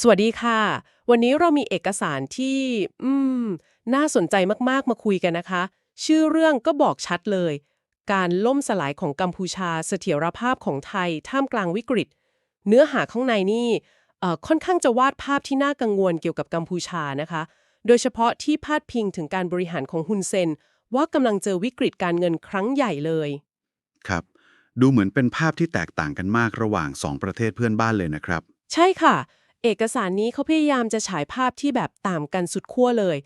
สวัสดีค่ะ วันนี้เรามีเอกสารที่ อืม น่าสนใจมากๆ มาคุยกันนะคะ ชื่อเรื่องก็บอกชัดเลย การล่มสลายของกัมพูชาเสถียรภาพของไทยท่ามกลางวิกฤต เนื้อหาข้างในนี่เอ่อค่อนข้างจะวาดภาพที่น่ากังวลเกี่ยวกับกัมพูชานะคะ โดยเฉพาะที่พาดพิงถึงการบริหารของฮุนเซน ว่ากำลังเจอวิกฤตการเงินครั้งใหญ่เลย ครับ ดูเหมือนเป็นภาพที่แตกต่างกันมากระหว่างสองประเทศเพื่อนบ้านเลยนะครับ ใช่ค่ะ เอกสารนี้เขาพยายามจะฉายภาพที่แบบต่างกันสุดขั้วเลย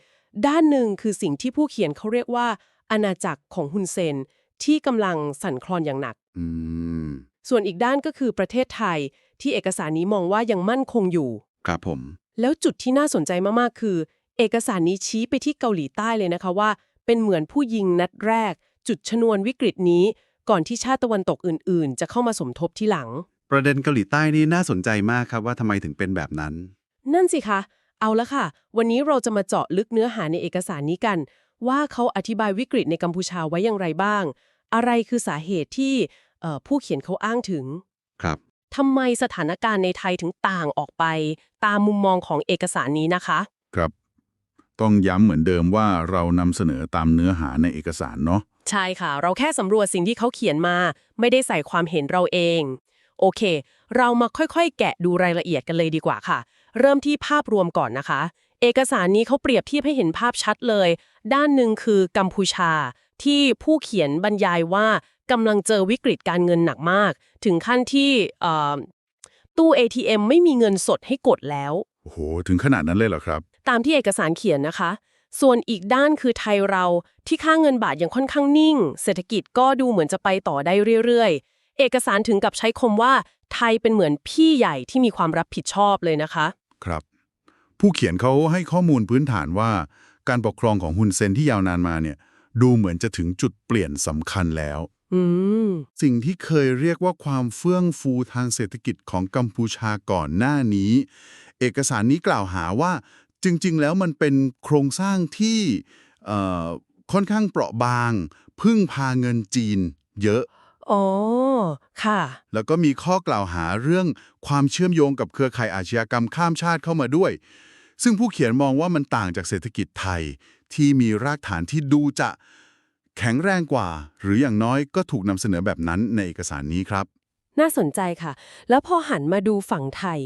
ด้านหนึ่งคือสิ่งที่ผู้เขียนเขาเรียกว่า อาณาจักรของฮุนเซน ที่กำลังสั่นคลอนอย่างหนักอืมส่วนอีกด้านก็คือประเทศไทย ที่เอกสารนี้มองว่ายังมั่นคงอยู่ ครับผม แล้วจุดที่น่าสนใจมากๆคือ เอกสารนี้ชี้ไปที่เกาหลีใต้เลยนะคะว่า เป็นเหมือนผู้ยิงนัดแรก จุดชนวนวิกฤตนี้ ก่อนที่ชาติตะวันตกอื่น ๆ จะเข้ามาสมทบที่หลัง ประเด็นเกาหลีใต้นี่น่าสนใจมากครับว่าทำไมถึงเป็นแบบนั้น นั่นสิคะ เอาละค่ะ วันนี้เราจะมาเจาะลึกเนื้อหาในเอกสารนี้กัน ว่าเขาอธิบายวิกฤตในกัมพูชาไว้อย่างไรบ้าง อะไรคือสาเหตุที่เอ่อผู้เขียนเขาอ้างถึงครับทำไมสถานการณ์ในไทยถึงต่างออกไป ตามมุมมองของเอกสารนี้นะคะ ครับ ต้องย้ำเหมือนเดิมว่าเรานำเสนอตามเนื้อหาในเอกสารเนาะใช่ค่ะ เราแค่สำรวจสิ่งที่เขาเขียนมา ไม่ได้ใส่ความเห็นเราเอง โอเค เรามาค่อยๆ แกะดูรายละเอียดกันเลยดีกว่าค่ะ เริ่มที่ภาพรวมก่อนนะคะ เอกสารนี้เขาเปรียบเทียบให้เห็นภาพชัดเลย ด้านหนึ่งคือกัมพูชา ที่ผู้เขียนบรรยายว่ากำลังเจอวิกฤตการเงินหนักมาก ถึงขั้นที่เอ่อตู้ ATM ไม่มีเงินสดให้กดแล้วโอ้โหถึงขนาดนั้นเลยเหรอครับ ตามที่เอกสารเขียนนะคะ ส่วนอีกด้านคือไทยเราที่ค่าเงินบาทยังค่อนข้างนิ่ง เศรษฐกิจก็ดูเหมือนจะไปต่อได้เรื่อยๆ เอกสารถึงกับใช้คมว่าไทยเป็นเหมือนพี่ใหญ่ที่มีความรับผิดชอบเลยนะคะ ครับ ผู้เขียนเขาให้ข้อมูลพื้นฐานว่า การปกครองของฮุนเซนที่ยาวนานมาเนี่ย ดูเหมือนจะถึงจุดเปลี่ยนสำคัญแล้วอืมสิ่งที่เคยเรียกว่าความเฟื่องฟูทางเศรษฐกิจของกัมพูชาก่อนหน้านี้ เอกสารนี้กล่าวหาว่าจริง ๆ แล้วมันเป็นโครงสร้างที่เอ่อค่อนข้างเปราะบาง พึ่งพาเงินจีนเยอะ อ๋อ ค่ะ แล้วก็มีข้อกล่าวหาเรื่องความเชื่อมโยงกับเครือข่ายอาชญากรรมข้ามชาติเข้ามาด้วย ซึ่งผู้เขียนมองว่ามันต่างจากเศรษฐกิจไทย ที่มีรากฐานที่ดูจะ แข็งแรงกว่า หรืออย่างน้อยก็ถูกนำเสนอแบบนั้นในเอกสารนี้ครับ น่าสนใจค่ะ แล้วพอหันมาดูฝั่งไทย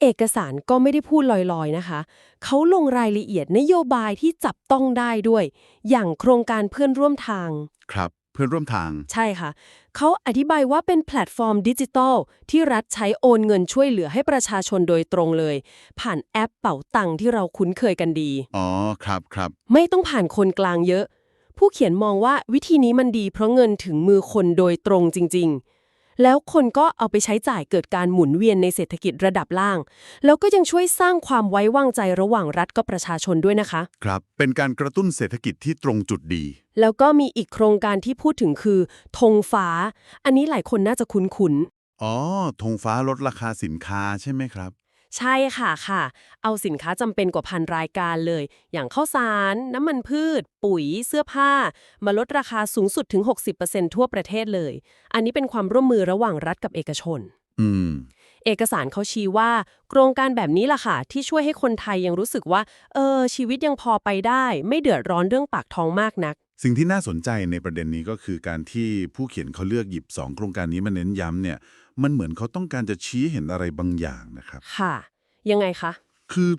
เอกสารก็ไม่ได้พูดลอยๆนะคะ เขาลงรายละเอียดนโยบายที่จับต้องได้ด้วย อย่างโครงการเพื่อนร่วมทาง ครับ เพื่อนร่วมทาง ใช่ค่ะ เขาอธิบายว่าเป็นแพลตฟอร์มดิจิทัล ที่รัฐใช้โอนเงินช่วยเหลือให้ประชาชนโดยตรงเลย ผ่านแอปเป๋าตังค์ที่เราคุ้นเคยกันดี อ๋อครับครับ ไม่ต้องผ่านคนกลางเยอะ ผู้เขียนมองว่าวิธีนี้มันดีเพราะเงินถึงมือคนโดยตรงจริง ๆ แล้วคนก็เอาไปใช้จ่ายเกิดการหมุนเวียนในเศรษฐกิจระดับล่าง แล้วก็ยังช่วยสร้างความไว้วางใจระหว่างรัฐกับประชาชนด้วยนะคะ ครับ เป็นการกระตุ้นเศรษฐกิจที่ตรงจุดดี แล้วก็มีอีกโครงการที่พูดถึงคือธงฟ้า อันนี้หลายคนน่าจะคุ้นๆอ๋อธงฟ้าลดราคาสินค้าใช่ไหมครับ ใช่ค่ะค่ะ เอาสินค้าจำเป็นกว่าพันรายการเลย อย่างข้าวสาร น้ำมันพืช ปุ๋ย เสื้อผ้า มาลดราคาสูงสุดถึง 60%ทั่วประเทศเลย อันนี้เป็นความร่วมมือระหว่างรัฐกับเอกชน อืม เอกสารเขาชี้ว่า โครงการแบบนี้ล่ะค่ะ ที่ช่วยให้คนไทยยังรู้สึกว่า เออ ชีวิตยังพอไปได้ ไม่เดือดร้อนเรื่องปากท้องมากนัก สิ่งที่น่าสนใจในประเด็นนี้ก็คือการที่ผู้เขียนเขาเลือกหยิบ 2 โครงการนี้มาเน้นย้ำเนี่ย มันเหมือนเขาต้องการจะชี้เห็นอะไรบางอย่างนะครับ ค่ะ ยังไงคะ คือ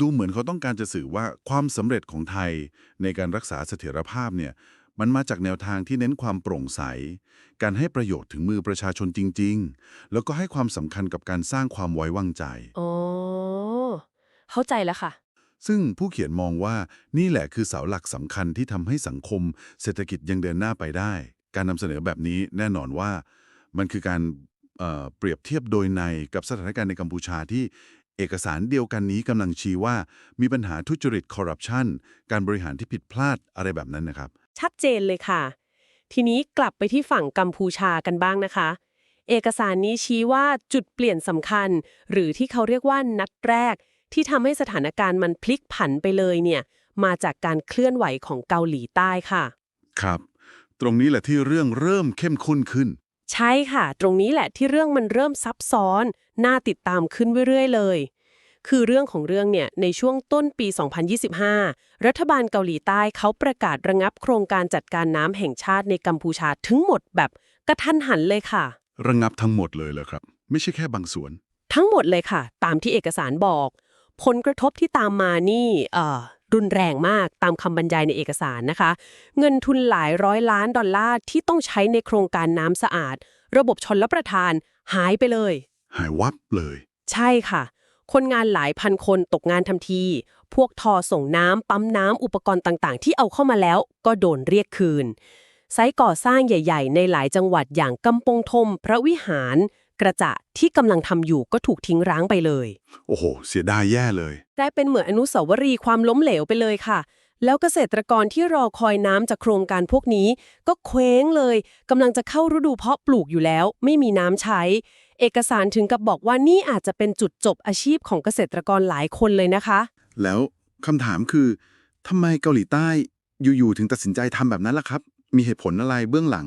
ดูเหมือนเขาต้องการจะสื่อว่าความสำเร็จของไทยในการรักษาเสถียรภาพเนี่ยมันมาจากแนวทางที่เน้นความโปร่งใส การให้ประโยชน์ถึงมือประชาชนจริง ๆ แล้วก็ให้ความสำคัญกับการสร้างความไว้วางใจ อ๋อ เข้าใจแล้วค่ะ ซึ่งผู้เขียนมองว่านี่แหละคือเสาหลักสำคัญที่ทำให้สังคม เศรษฐกิจยังเดินหน้าไปได้ การนำเสนอแบบนี้แน่นอนว่ามันคือการเเปรียบเทียบโดยในกับสถานการณ์ในกัมพูชาที่เอกสารเดียวกันนี้กำลังชี้ว่ามีปัญหาทุจริตคอร์รัปชันการบริหารที่ผิดพลาดอะไรแบบนั้นนะครับ ชัดเจนเลยค่ะ ทีนี้กลับไปที่ฝั่งกัมพูชากันบ้างนะคะ เอกสารนี้ชี้ว่าจุดเปลี่ยนสำคัญ หรือที่เขาเรียกว่านัดแรก ที่ทำให้สถานการณ์มันพลิกผันไปเลยเนี่ยมาจากการเคลื่อนไหวของเกาหลีใต้ค่ะ ครับ ตรงนี้แหละที่เรื่องเริ่มเข้มข้นขึ้น ใช่ค่ะ ตรงนี้แหละที่เรื่องมันเริ่มซับซ้อน น่าติดตามขึ้นเรื่อยๆเลย คือเรื่องของเรื่องเนี่ยในช่วงต้นปี 2025 รัฐบาลเกาหลีใต้เขาประกาศระงับโครงการจัดการน้ำแห่งชาติในกัมพูชาทั้งหมดแบบกระทันหันเลยค่ะ ระงับทั้งหมดเลยเหรอครับ ไม่ใช่แค่บางส่วน ทั้งหมดเลยค่ะ ตามที่เอกสารบอก ผลกระทบที่ตามมานี่เอ่อรุนแรงมากตามคำบรรยายในเอกสารนะคะ เงินทุนหลายร้อยล้านดอลลาร์ที่ต้องใช้ในโครงการน้ำสะอาด ระบบชนรับประทานหายไปเลย หายวับเลย ใช่ค่ะ คนงานหลายพันคนตกงานทันที พวกทอส่งน้ำปั๊มน้ำอุปกรณ์ต่างๆ ที่เอาเข้ามาแล้วก็โดนเรียกคืนไซต์ก่อสร้างใหญ่ ๆ ในหลายจังหวัดอย่างกำปงทม พระวิหาร กระจะที่กำลังทำอยู่ก็ถูกทิ้งร้างไปเลย โอ้โห เสียดายแย่เลย ได้เป็นเหมือนอนุสาวรีย์ความล้มเหลวไปเลยค่ะ แล้วเกษตรกรที่รอคอยน้ำจากโครงการพวกนี้ ก็เคว้งเลยกำลังจะเข้าฤดูเพาะปลูกอยู่แล้ว ไม่มีน้ำใช้ เอกสารถึงกับบอกว่านี่อาจจะเป็นจุดจบอาชีพของเกษตรกรหลายคนเลยนะคะ แล้วคำถามคือทำไมเกาหลีใต้อยู่ๆถึงตัดสินใจทำแบบนั้นล่ะครับ มีเหตุผลอะไรเบื้องหลัง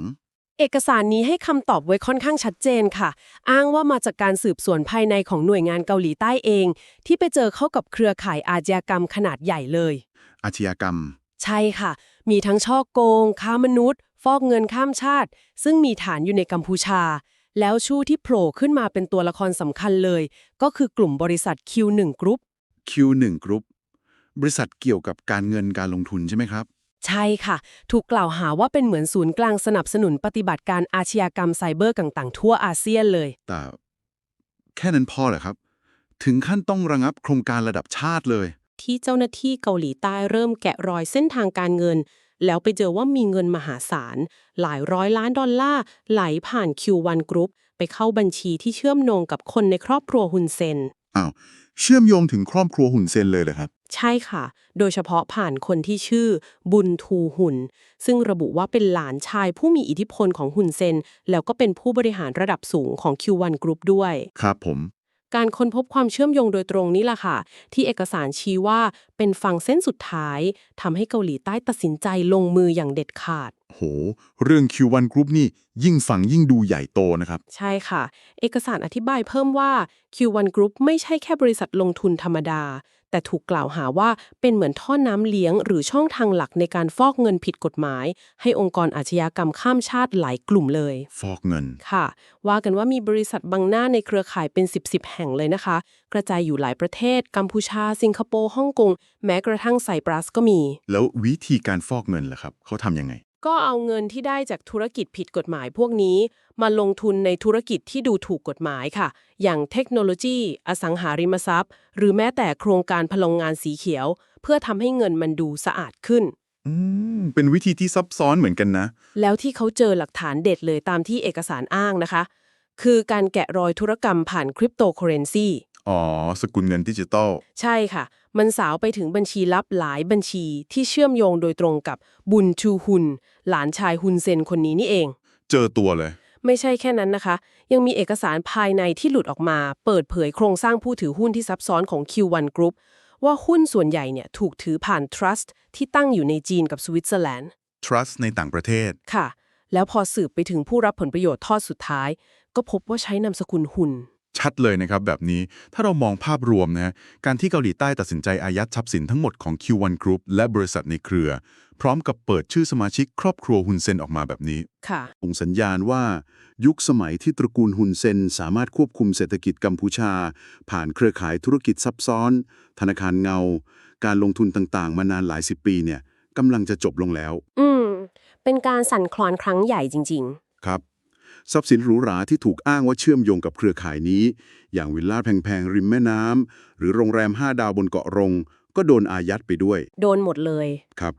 เอกสารนี้ให้คำตอบไว้ค่อนข้างชัดเจนค่ะ อ้างว่ามาจากการสืบสวนภายในของหน่วยงานเกาหลีใต้เอง ที่ไปเจอเข้ากับเครือข่ายอาชญากรรมขนาดใหญ่เลย อาชญากรรม ใช่ค่ะ มีทั้งช่อโกง ค้ามนุษย์ ฟอกเงินข้ามชาติ ซึ่งมีฐานอยู่ในกัมพูชา แล้วชู้ที่โผล่ขึ้นมาเป็นตัวละครสำคัญเลย ก็คือกลุ่มบริษัท Q1 Group Q1 Group บริษัทเกี่ยวกับการเงินการลงทุนใช่ไหมครับ ใช่ค่ะ ถูกกล่าวหาว่าเป็นเหมือนศูนย์กลางสนับสนุนปฏิบัติการอาชญากรรมไซเบอร์ต่างๆ ทั่วอาเซียนเลย แต่แค่นั้นพอเหรอครับ ถึงขั้นต้องระงับโครงการระดับชาติเลย ที่เจ้าหน้าที่เกาหลีใต้เริ่มแกะรอยเส้นทางการเงิน แล้วไปเจอว่ามีเงินมหาศาล หลายร้อยล้านดอลลาร์ไหลผ่าน Q1 Group ไปเข้าบัญชีที่เชื่อมโยงกับคนในครอบครัวฮุนเซนอ้าว เชื่อมโยงถึงครอบครัวหุ่นเซนเลยเหรอครับ ใช่ค่ะ โดยเฉพาะผ่านคนที่ชื่อบุญทูหุน ซึ่งระบุว่าเป็นหลานชายผู้มีอิทธิพลของหุนเซน แล้วก็เป็นผู้บริหารระดับสูงของ Q1 Group ด้วย ครับผม การค้นพบความเชื่อมโยงโดยตรงนี้ล่ะค่ะ ที่เอกสารชี้ว่าเป็นฝั่งเส้นสุดท้ายทำให้เกาหลีใต้ตัดสินใจลงมืออย่างเด็ดขาด โห เรื่อง Q1 Group นี่ยิ่งฟังยิ่งดูใหญ่โตนะครับ ใช่ค่ะ เอกสารอธิบายเพิ่มว่า Q1 Group ไม่ใช่แค่บริษัทลงทุนธรรมดา แต่ถูกกล่าวหาว่าเป็นเหมือนท่อน้ำเลี้ยง หรือช่องทางหลักในการฟอกเงินผิดกฎหมาย ให้องค์กรอาชญากรรมข้ามชาติหลายกลุ่มเลย ฟอกเงินค่ะ ว่ากันว่ามีบริษัทบังหน้าในเครือข่ายเป็น 10บสแห่งเลยนะคะ กระจายอยู่หลายประเทศ กัมพูชา สิงคโปร์ฮ่องกงแม้กระทั่งไซปรัสก็มี แล้ววิธีการฟอกเงินล่ะครับเขาทำยังไง ก็เอาเงินที่ได้จากธุรกิจผิดกฎหมายพวกนี้ มาลงทุนในธุรกิจที่ดูถูกกฎหมายค่ะ อย่างเทคโนโลยี อสังหาริมทรัพย์ หรือแม้แต่โครงการพลังงานสีเขียว เพื่อทำให้เงินมันดูสะอาดขึ้น อืม เป็นวิธีที่ซับซ้อนเหมือนกันนะ แล้วที่เขาเจอหลักฐานเด็ดเลยตามที่เอกสารอ้างนะคะ คือการแกะรอยธุรกรรมผ่านคริปโตเคอเรนซีอ๋อ สกุลเงินดิจิตอลใช่ค่ะ มันสาวไปถึงบัญชีลับหลายบัญชีที่เชื่อมโยงโดยตรงกับบุญชูฮุน หลานชายฮุนเซนคนนี้นี่เอง เจอตัวเลย ไม่ใช่แค่นั้นนะคะ ยังมีเอกสารภายในที่หลุดออกมา เปิดเผยโครงสร้างผู้ถือหุ้นที่ซับซ้อนของ Q1 Group ว่าหุ้นส่วนใหญ่เนี่ยถูกถือผ่าน Trust ที่ตั้งอยู่ในจีนกับสวิตเซอร์แลนด์ trust ในต่างประเทศ ค่ะ แล้วพอสืบไปถึงผู้รับผลประโยชน์ทอดสุดท้าย ก็พบว่าใช้นามสกุลหุ่น ชัดเลยนะครับแบบนี้ถ้าเรามองภาพรวมนะการที่เกาหลีใต้ตัดสินใจอายัดทรัพย์สินทั้งหมดของ Q1 Group และบริษัทในเครือ พร้อมกับเปิดชื่อสมาชิกครอบครัวฮุนเซนออกมาแบบนี้ค่ะส่งสัญญาณว่า ยุคสมัยที่ตระกูลฮุนเซนสามารถควบคุมเศรษฐกิจกัมพูชา ผ่านเครือข่ายธุรกิจซับซ้อน ธนาคารเงา การลงทุนต่างๆ มานานหลายสิบปีเนี่ยกำลังจะจบลงแล้ว อืมเป็นการสั่นคลอนครั้งใหญ่จริงครับ ทรัพย์สินหรูหราที่ถูกอ้างว่าเชื่อมโยงกับเครือข่ายนี้ อย่างวิลล่าแพงๆ ริมแม่น้ำ หรือโรงแรม 5 ดาวบนเกาะรง ก็โดนอายัดไปด้วยๆโดนหมดเลย ครับ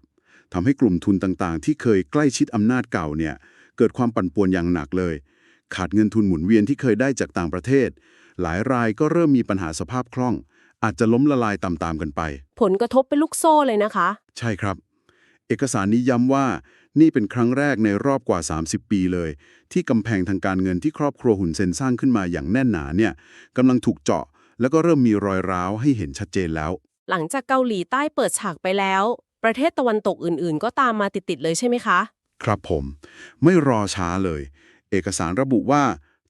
ทำให้กลุ่มทุนต่างๆ ที่เคยใกล้ชิดอำนาจเก่าเนี่ย เกิดความปั่นป่วนอย่างหนักเลย ขาดเงินทุนหมุนเวียนที่เคยได้จากต่างประเทศ หลายรายก็เริ่มมีปัญหาสภาพคล่อง อาจจะล้มละลายตามๆกันไป ผลกระทบเป็นลูกโซ่เลยนะคะ ใช่ครับ เอกสารนี้ย้ำว่า นี่เป็นครั้งแรกในรอบกว่า 30 ปีเลย ที่กำแพงทางการเงินที่ครอบครัวหุ่นเซนสร้างขึ้นมาอย่างแน่นหนาเนี่ยกำลังถูกเจาะ แล้วก็เริ่มมีรอยร้าวให้เห็นชัดเจนแล้ว หลังจากเกาหลีใต้เปิดฉากไปแล้ว ประเทศตะวันตกอื่น ๆ ก็ตามมาติด ๆ เลยใช่ไหมคะ ครับผม ไม่รอช้าเลย เอกสารระบุว่า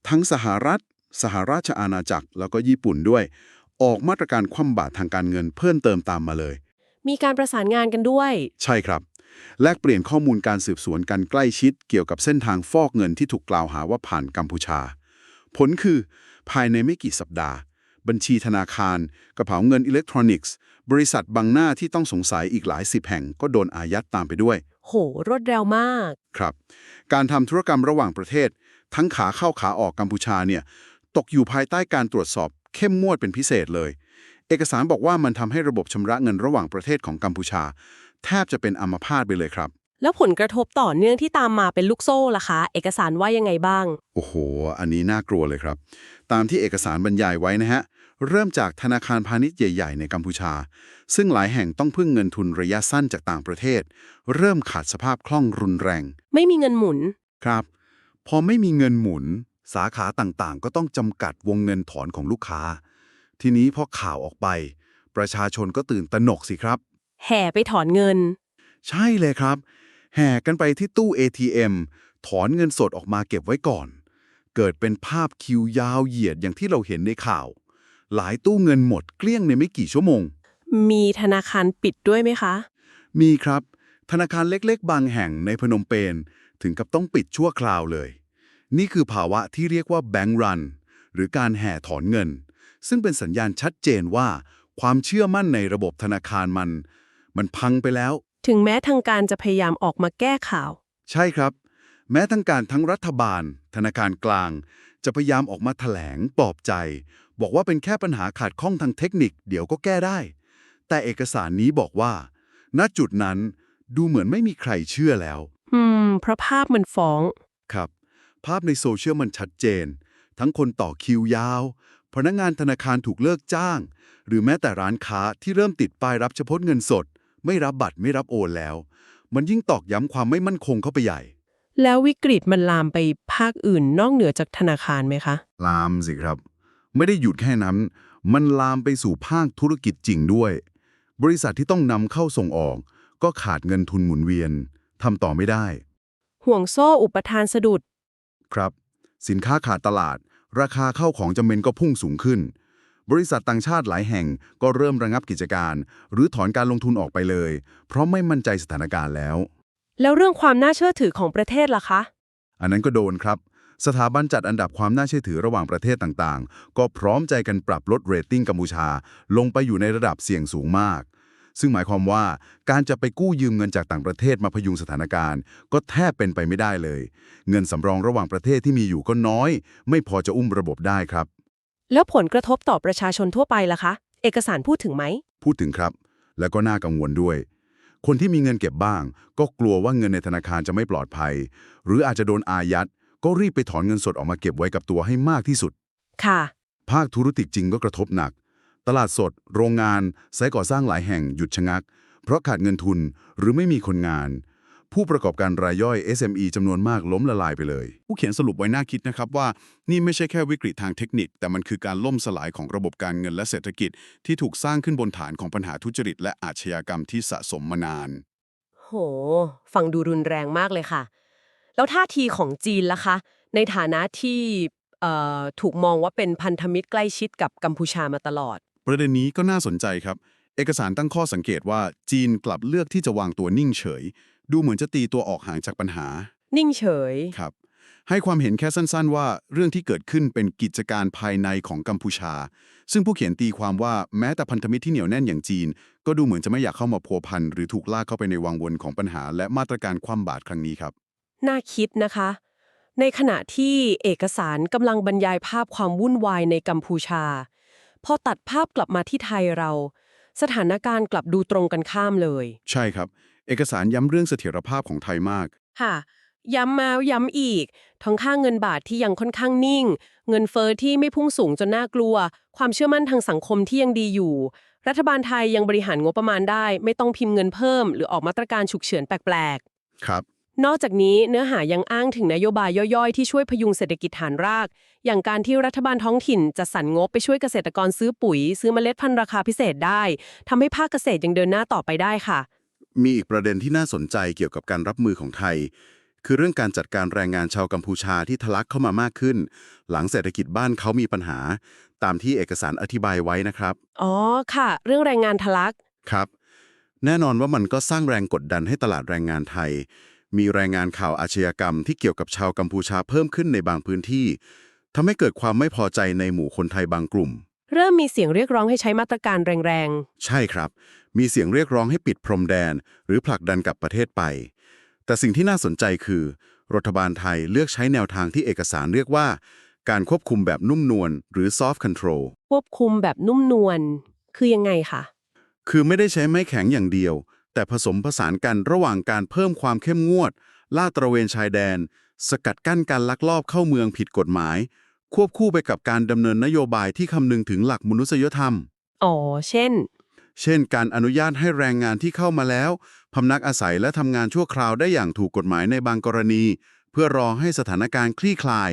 ทั้งสหรัฐ สหราชอาณาจักรแล้วก็ญี่ปุ่นด้วย ออกมาตรการคว่ำบาตรทางการเงินเพิ่มเติมตามมาเลย มีการประสานงานกันด้วย ใช่ครับ แลกเปลี่ยนข้อมูลการสืบสวนกันใกล้ชิดเกี่ยวกับเส้นทางฟอกเงินที่ถูกกล่าวหาว่าผ่านกัมพูชา ผลคือ ภายในไม่กี่สัปดาห์ บัญชีธนาคาร กระเป๋าเงินอิเล็กทรอนิกส์ บริษัทบางหน้าที่ต้องสงสัยอีกหลายสิบแห่งก็โดนอายัดตามไปด้วย โห รวดเร็วมาก ครับ การทำธุรกรรมระหว่างประเทศ ทั้งขาเข้าขาออกกัมพูชาเนี่ยตกอยู่ภายใต้การตรวจสอบเข้มงวดเป็นพิเศษเลย เอกสารบอกว่ามันทำให้ระบบชำระเงินระหว่างประเทศของกัมพูชา แทบจะเป็นอัมพาตไปเลยครับ แล้วผลกระทบต่อเนื่องที่ตามมาเป็นลูกโซ่ล่ะคะ เอกสารว่ายังไงบ้าง โอ้โห อันนี้น่ากลัวเลยครับ ตามที่เอกสารบรรยายไว้นะฮะ เริ่มจากธนาคารพาณิชย์ใหญ่ ๆ ในกัมพูชา ซึ่งหลายแห่งต้องพึ่งเงินทุนระยะสั้นจากต่างประเทศ เริ่มขาดสภาพคล่องรุนแรง ไม่มีเงินหมุน ครับ พอไม่มีเงินหมุน สาขาต่างๆ ก็ต้องจำกัดวงเงินถอนของลูกค้า ทีนี้พอข่าวออกไป ประชาชนก็ตื่นตระหนกสิครับ แห่ไปถอนเงิน ใช่เลยครับ แห่กันไปที่ตู้ ATM ถอนเงินสดออกมาเก็บไว้ก่อน เกิดเป็นภาพคิวยาวเหยียดอย่างที่เราเห็นในข่าว หลายตู้เงินหมดเกลี้ยงในไม่กี่ชั่วโมง มีธนาคารปิดด้วยไหมคะ มีครับ ธนาคารเล็กๆ บางแห่งในพนมเปญถึงกับต้องปิดชั่วคราวเลย นี่คือภาวะที่เรียกว่าแบง k ์รันหรือการแห่ถอนเงิน ซึ่งเป็นสัญญาณชัดเจนว่า ความเชื่อมั่นในระบบธนาคารมัน มันพังไปแล้ว ถึงแม้ทางการจะพยายามออกมาแก้ข่าว ใช่ครับ แม้ทั้งการทั้งรัฐบาล ธนาคารกลาง จะพยายามออกมาแถลงปลอบใจ บอกว่าเป็นแค่ปัญหาขาดข้องทางเทคนิค เดี๋ยวก็แก้ได้ แต่เอกสารนี้บอกว่า ณจุดนั้นดูเหมือนไม่มีใครเชื่อแล้ว อืม เพราะภาพมันฟ้อง ครับ ภาพในโซเชียลมันชัดเจน ทั้งคนต่อคิวยาว พนักงานธนาคารถูกเลิกจ้าง หรือแม้แต่ร้านค้าที่เริ่มติดป้ายรับเฉพาะเงินสด ไม่รับบัตรไม่รับโอนแล้ว มันยิ่งตอกย้ำความไม่มั่นคงเข้าไปใหญ่ แล้ววิกฤตมันลามไปภาคอื่นนอกเหนือจากธนาคารไหมคะ ลามสิครับ ไม่ได้หยุดแค่นั้น มันลามไปสู่ภาคธุรกิจจริงด้วย บริษัทที่ต้องนำเข้าส่งออก ก็ขาดเงินทุนหมุนเวียนทำต่อไม่ได้ ห่วงโซ่อุปทานสะดุด ครับ สินค้าขาดตลาด ราคาเข้าของจำเป็นก็พุ่งสูงขึ้น บริษัทต่างชาติหลายแห่งก็เริ่มระงับกิจการ หรือถอนการลงทุนออกไปเลย เพราะไม่มั่นใจสถานการณ์แล้ว แล้วเรื่องความน่าเชื่อถือของประเทศล่ะคะ อันนั้นก็โดนครับ สถาบันจัดอันดับความน่าเชื่อถือระหว่างประเทศต่างๆ ก็พร้อมใจกันปรับลดเรตติ้งกัมพูชา ลงไปอยู่ในระดับเสี่ยงสูงมาก ซึ่งหมายความว่าการจะไปกู้ยืมเงินจากต่างประเทศมาพยุงสถานการณ์ ก็แทบเป็นไปไม่ได้เลย เงินสำรองระหว่างประเทศที่มีอยู่ก็น้อย ไม่พอจะอุ้มระบบได้ครับ แล้วผลกระทบต่อประชาชนทั่วไปล่ะคะ เอกสารพูดถึงไหม พูดถึงครับ แล้วก็น่ากังวลด้วย คนที่มีเงินเก็บบ้าง ก็กลัวว่าเงินในธนาคารจะไม่ปลอดภัย หรืออาจจะโดนอายัด ก็รีบไปถอนเงินสดออกมาเก็บไว้กับตัวให้มากที่สุด ค่ะ ภาคธุรกิจจริงก็กระทบหนัก ตลาดสด โรงงานไซต์ก่อสร้างหลายแห่งหยุดชะงัก เพราะขาดเงินทุนหรือไม่มีคนงาน ผู้ประกอบการรายย่อย SME จำนวนมากล้มละลายไปเลย ผู้เขียนสรุปไว้น่าคิดนะครับว่า นี่ไม่ใช่แค่วิกฤตทางเทคนิค แต่มันคือการล่มสลายของระบบการเงินและเศรษฐกิจ ที่ถูกสร้างขึ้นบนฐานของปัญหาทุจริตและอาชญากรรมที่สะสมมานาน โห ฟังดูรุนแรงมากเลยค่ะ แล้วท่าทีของจีนล่ะคะ ในฐานะที่เอ่อถูกมองว่าเป็นพันธมิตรใกล้ชิดกับกัมพูชามาตลอด ประเด็นนี้ก็น่าสนใจครับ เอกสารตั้งข้อสังเกตว่าจีนกลับเลือกที่จะวางตัวนิ่งเฉย ดูเหมือนจะตีตัวออกห่างจากปัญหา นิ่งเฉย ครับ ให้ความเห็นแค่สั้น ๆ ว่าเรื่องที่เกิดขึ้นเป็นกิจการภายในของกัมพูชา ซึ่งผู้เขียนตีความว่าแม้แต่พันธมิตรที่เหนียวแน่นอย่างจีน ก็ดูเหมือนจะไม่อยากเข้ามาพัวพันหรือถูกลากเข้าไปในวังวนของปัญหา และมาตรการคว่ำบาตรครั้งนี้ครับ น่าคิดนะคะ ในขณะที่เอกสารกำลังบรรยายภาพความวุ่นวายในกัมพูชา พอตัดภาพกลับมาที่ไทยเรา สถานการณ์กลับดูตรงกันข้ามเลย ใช่ครับ เอกสารย้ำเรื่องเสถียรภาพของไทยมาก ค่ะ ย้ำมาย้ำอีก ทั้งค่าเงินบาทที่ยังค่อนข้างนิ่ง เงินเฟอ้อที่ไม่พุ่งสูงจนน่ากลัว ความเชื่อมั่นทางสังคมที่ยังดีอยู่ รัฐบาลไทยยังบริหารงบประมาณได้ ไม่ต้องพิมพ์เงินเพิ่ม หรือออกมาตรการฉุกเฉินแปลกครับๆนอกจากนี้เนื้อหายังอ้างถึงนโยบายย่อยๆ ที่ช่วยพยุงเศรษฐกิจฐานราก อย่างการที่รัฐบาลท้องถิ่นจะสรรงบไปช่วยเกษตรกรซื้อปุ๋ย ซื้อเมล็ดพันธุ์ราคาพิเศษได้ทำให้ภาคเกษตรยังเดินหน้าต่อไปได้ค่ะ มีอีกประเด็นที่น่าสนใจเกี่ยวกับการรับมือของไทย คือเรื่องการจัดการแรงงานชาวกัมพูชาที่ทะลักเข้ามามากขึ้น หลังเศรษฐกิจบ้านเขามีปัญหา ตามที่เอกสารอธิบายไว้นะครับ อ๋อค่ะ เรื่องแรงงานทะลักครับ แน่นอนว่ามันก็สร้างแรงกดดันให้ตลาดแรงงานไทย มีรายงานข่าวอาชญากรรมที่เกี่ยวกับชาวกัมพูชาเพิ่มขึ้นในบางพื้นที่ทำให้เกิดความไม่พอใจในหมู่คนไทยบางกลุ่ม เริ่มมีเสียงเรียกร้องให้ใช้มาตรการแรงใช่ครับ มีเสียงเรียกร้องให้ปิดพรมแดน หรือผลักดันกลับประเทศไป แต่สิ่งที่น่าสนใจคือ รัฐบาลไทยเลือกใช้แนวทางที่เอกสารเรียกว่า การควบคุมแบบนุ่มนวลหรือ soft control ๆ ควบคุมแบบนุ่มนวล คือยังไงคะคือไม่ได้ใช้ไม้แข็งอย่างเดียว แต่ผสมผสานกันระหว่างการเพิ่มความเข้มงวด ลาดตระเวนชายแดน สกัดกั้นการลักลอบเข้าเมืองผิดกฎหมาย ควบคู่ไปกับการดำเนินนโยบายที่คำนึงถึงหลักมนุษยธรรม อ๋อ เช่น เช่น การอนุญาตให้แรงงานที่เข้ามาแล้ว พำนักอาศัยและทำงานชั่วคราวได้อย่างถูกกฎหมายในบางกรณี เพื่อรอให้สถานการณ์คลี่คลาย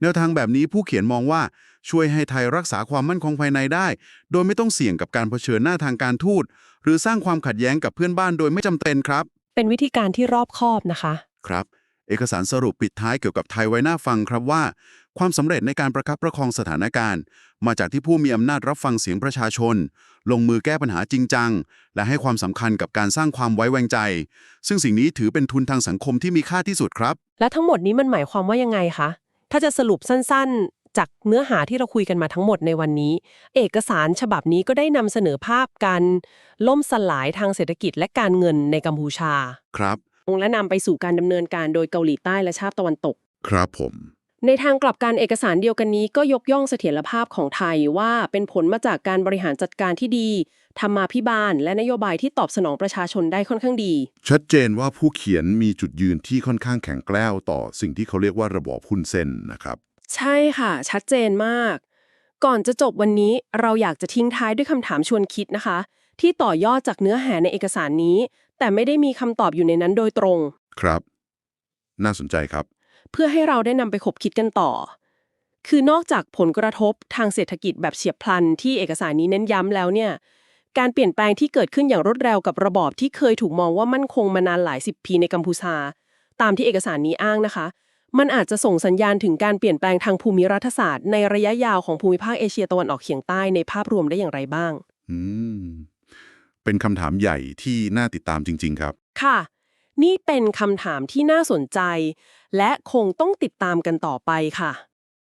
แนวทางแบบนี้ผู้เขียนมองว่าช่วยให้ไทยรักษาความมั่นคงภายในได้ โดยไม่ต้องเสี่ยงกับการเผชิญหน้าทางการทูต หรือสร้างความขัดแย้งกับเพื่อนบ้านโดยไม่จำเป็นครับ เป็นวิธีการที่รอบคอบนะคะ ครับ เอกสารสรุปปิดท้ายเกี่ยวกับไทยไว้หน้าฟังครับว่า ความสำเร็จในการประคับประคองสถานการณ์ มาจากที่ผู้มีอำนาจรับฟังเสียงประชาชน ลงมือแก้ปัญหาจริงจัง และให้ความสำคัญกับการสร้างความไว้วางใจ ซึ่งสิ่งนี้ถือเป็นทุนทางสังคมที่มีค่าที่สุดครับ และทั้งหมดนี้มันหมายความว่ายังไงคะ ถ้าจะสรุปสั้นๆ จากเนื้อหาที่เราคุยกันมาทั้งหมดในวันนี้ เอกสารฉบับนี้ก็ได้นำเสนอภาพการล่มสลายทางเศรษฐกิจและการเงินในกัมพูชา ครับ และนำไปสู่การดำเนินการโดยเกาหลีใต้และชาติตะวันตก ครับผม ในทางกลับการเอกสารเดียวกันนี้ก็ยกย่องเสถียรภาพของไทยว่าเป็นผลมาจากการบริหารจัดการที่ดีธรรมาภิบาล และนโยบายที่ตอบสนองประชาชนได้ค่อนข้างดี ชัดเจนว่าผู้เขียนมีจุดยืนที่ค่อนข้างแข็งแกล้วต่อสิ่งที่เขาเรียกว่าระบอบหุ้นเส้นนะครับ ใช่ค่ะ ชัดเจนมาก ก่อนจะจบวันนี้เราอยากจะทิ้งท้ายด้วยคำถามชวนคิดนะคะ ที่ต่อยอดจากเนื้อหาในเอกสารนี้ แต่ไม่ได้มีคำตอบอยู่ในนั้นโดยตรง ครับ น่าสนใจครับ เพื่อให้เราได้นำไปขบคิดกันต่อ คือนอกจากผลกระทบทางเศรษฐกิจแบบเฉียบพลันที่เอกสารนี้เน้นย้ำแล้วเนี่ย การเปลี่ยนแปลงที่เกิดขึ้นอย่างรวดเร็วกับระบอบที่เคยถูกมองว่ามั่นคงมานานหลายสิบปีในกัมพูชา ตามที่เอกสารนี้อ้างนะคะ มันอาจจะส่งสัญญาณถึงการเปลี่ยนแปลงทางภูมิรัฐศาสตร์ในระยะยาวของภูมิภาคเอเชียตะวันออกเฉียงใต้ในภาพรวมได้อย่างไรบ้าง อืม เป็นคำถามใหญ่ที่น่าติดตามจริง ๆ ครับ ค่ะ นี่เป็นคำถามที่น่าสนใจ และคงต้องติดตามกันต่อไปค่ะ